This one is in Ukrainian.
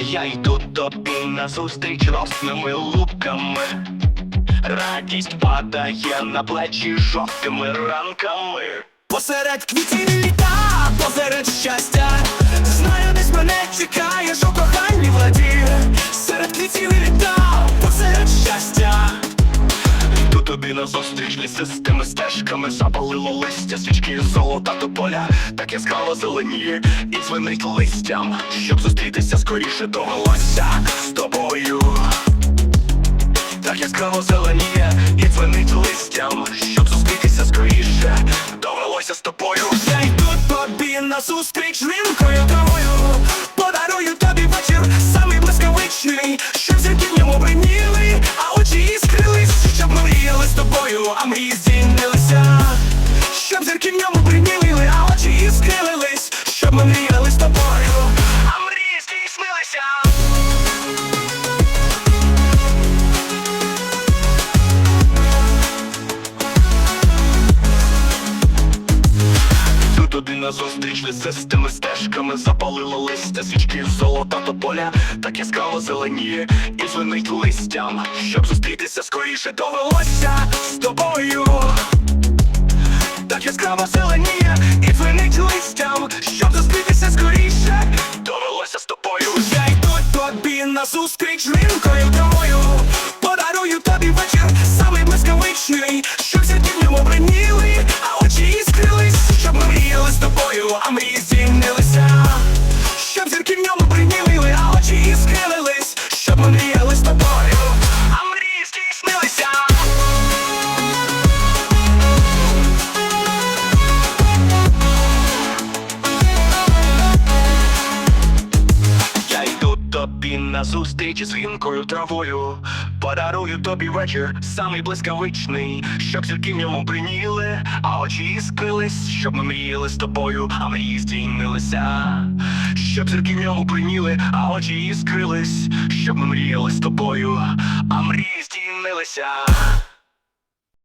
Я йду тобі назустріч росними луками. Радість падає на плечі жовтими ранками. Посеред квітів літа, посеред щастя, знаю, десь мене чекаєш у коханні владі. Серед квітів літа, тобі назустріч лісистими стежками Запалило листя, свічки, золота до поля Так яскраво зеленіє і дзвенить листям. Щоб зустрітися скоріше довелося з тобою. Так яскраво зеленіє і дзвенить листям. Щоб зустрітися скоріше довелося з тобою. Я йду тобі назустріч а мрії здійнилися, Щоб зірки в ньому примілили, а очі іскрилились, Щоб ми мріяли туди назустріч лісистими стежками. Запалило листя, свічки, золота до поля. Так яскраво зеленіє і дзвенить листям. Щоб зустрітися скоріше довелося з тобою. Так яскраво зеленіє і дзвенить листям. Щоб зустрітися скоріше довелося з тобою. Я йду тобі назустріч ринкою травою Подарую тобі вечір самий блискавичний Щоб зірки в ньому бриніли, а очі іскрились Щоб ми мріяли з тобою, а мрії тобі назустріч з гінкою травою Подарую тобі вечір самий блискавичний Щоб зірки в ньому приніли, а очі іскрились Щоб ми мріяли з тобою, а мрії здійнилися. Щоб зірки в ньому приніли, а очі іскрились Щоб ми мріяли з тобою, а мрії здійснилися